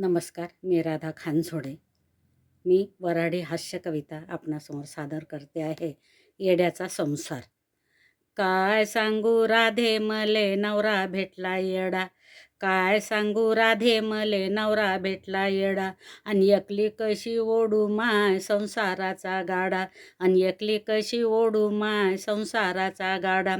नमस्कार मी राधा खानसोडे. मी वराडी हास्य कविता आपणासमोर सादर करते आहे. येड्याचा संसार. काय सांगू राधे मले नवरा भेटला येडा. काय सांगू राधे मले नवरा भेटला येडा. आणि एकली कशी ओढू माय संसाराचा गाडा. आणि एकली कशी ओढू माय संसाराचा गाडा.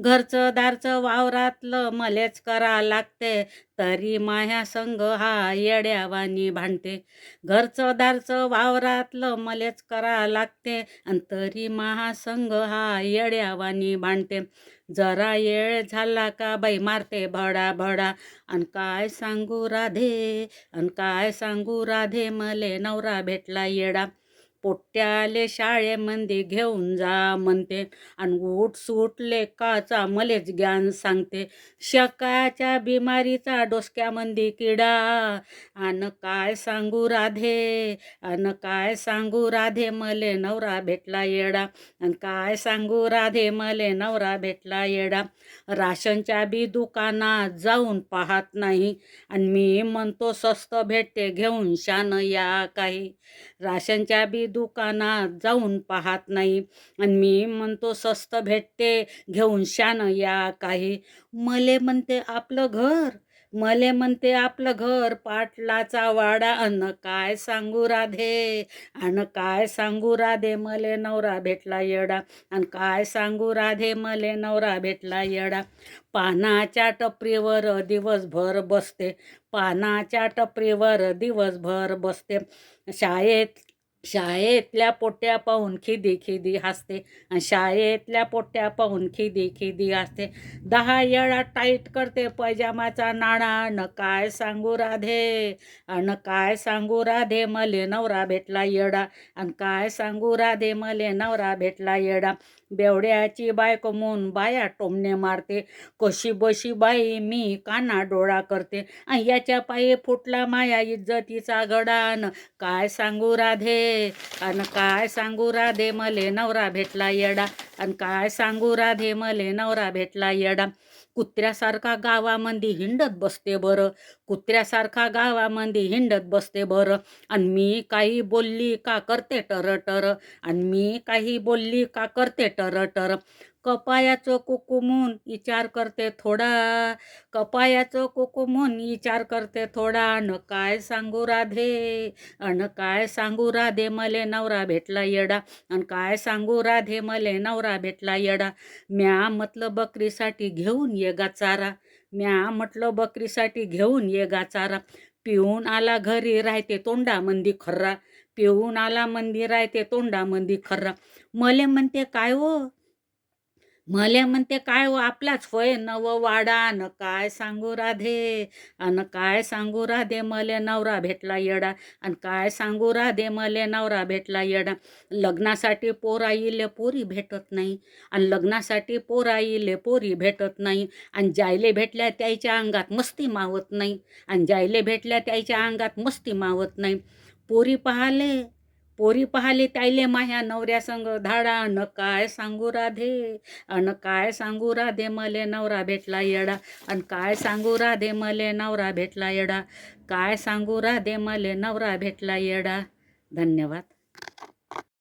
घरचं दारचं वावरातलं मलेच करा लागते. तरी माह्या संग हा येड्यावानी भांडते. घरचं दारचं वावरातलं मलेच करा लागते. आणि तरी महासंग हा येड्यावानी भांडते. जरा येळ झाला का बाई मारते भडा भडा. आणि काय सांगू राधे? आणि काय सांगू राधे? मले नवरा भेटला येडा. पोट्याले शाळेमध्ये घेऊन जा म्हणते. आणि उठ सूट लेकाचा मलेच ज्ञान सांगते. शकाच्या बिमारीचा डोसक्यामध्ये किडा. आणि काय सांगू राधे? आणि काय सांगू राधे? मले नवरा भेटला येडा. आणि काय सांगू राधे? मले नवरा भेटला येडा. राशनच्या बी दुकानात जाऊन पाहत नाही. आणि मी म्हणतो स्वस्त भेटते घेऊन शान या काही. राशनच्या बी दुकानात जाऊन पाहत नाही. आणि मी म्हणतो स्वस्त भेटते घेऊन शान या काही. मले म्हणते आपलं घर. मले म्हणते आपलं घर पाटलाचा वाडा. अन काय सांगू राधे? आणि काय सांगू राधे? मले नवरा भेटला येडा. आणि काय सांगू राधे? मले नवरा भेटला येडा. पानाच्या टपरीवर दिवसभर बसते. पानाच्या टपरीवर दिवसभर बसते. शाळेत शाळेतल्या पोट्या पाहून खिदी खिदी हसते आणि शाळेतल्या पोट्या पाहून खिदी खिदी हसते. दहा येळा टाईट करते पैजामाचा नाणा. न काय सांगू राधे? आणि काय सांगू राधे? मले नवरा भेटला येडा. आणि काय सांगू राधे? मले नवरा भेटला येडा. बेवड्याची बायको म्हणून बाया टोमणे मारते. कशी बशी बाई मी काना डोळा करते. आणि याच्या पायी फुटला माया इज्जतीचा गडान. काय सांगू राधे? आणि काय सांगू राधे? मले नवरा भेटला येडा. आणि काय सांगू राधे? मले नवरा भेटला येडा. कुत्र्यासारखा गावामध्ये हिंडत बसते बरं. कुत्र्यासारखा गावामध्ये हिंडत बसते बरं. आणि मी काही बोलली का करते टर टर. आणि मी काही बोलली का करते टरटर कपायाचं कुकुमून विचार करते थोडा. कपायाचं कुकुमून विचार करते थोडा. अन काय सांगू राधे? अन काय सांगू राधे? मले नवरा भेटला येडा. आणि काय सांगू राधे? मले नवरा भेटला येडा. म्या म्हटलं बकरीसाठी घेऊन ये गा चारा. म्या म्हटलं बकरीसाठी घेऊन ये गा चारा. पिऊन आला घरी राहते तोंडामंदी खर्रा. पिहून आला मंदिर आहे ते तोंडामंदी खर्रा मले म्हणते काय हो? मले म्हणते काय हो? आपलाच होय नव वाडा. न काय सांगू राधे? अन काय सांगू राधे? मले नवरा भेटला येडा. आणि काय सांगू राधे? मले नवरा भेटला येडा. लग्नासाठी पोरा पोरी भेटत नाही. आणि लग्नासाठी पोरा येले पोरी भेटत नाही. आणि जायले भेटल्या त्याच्या अंगात मस्ती मावत नाही. आणि जायले भेटल्या त्याच्या अंगात मस्ती मावत नाही. पोरी पाहाले पोरी पाहाले तायले माह्या नवऱ्या संग धाडा न काय सांगू राधे अन काय सांगू राधे मले नवरा भेटला येडा अन काय सांगू राधे मले नवरा भेटला येडा काय सांगू राधे मले नवरा भेटला येडा. धन्यवाद.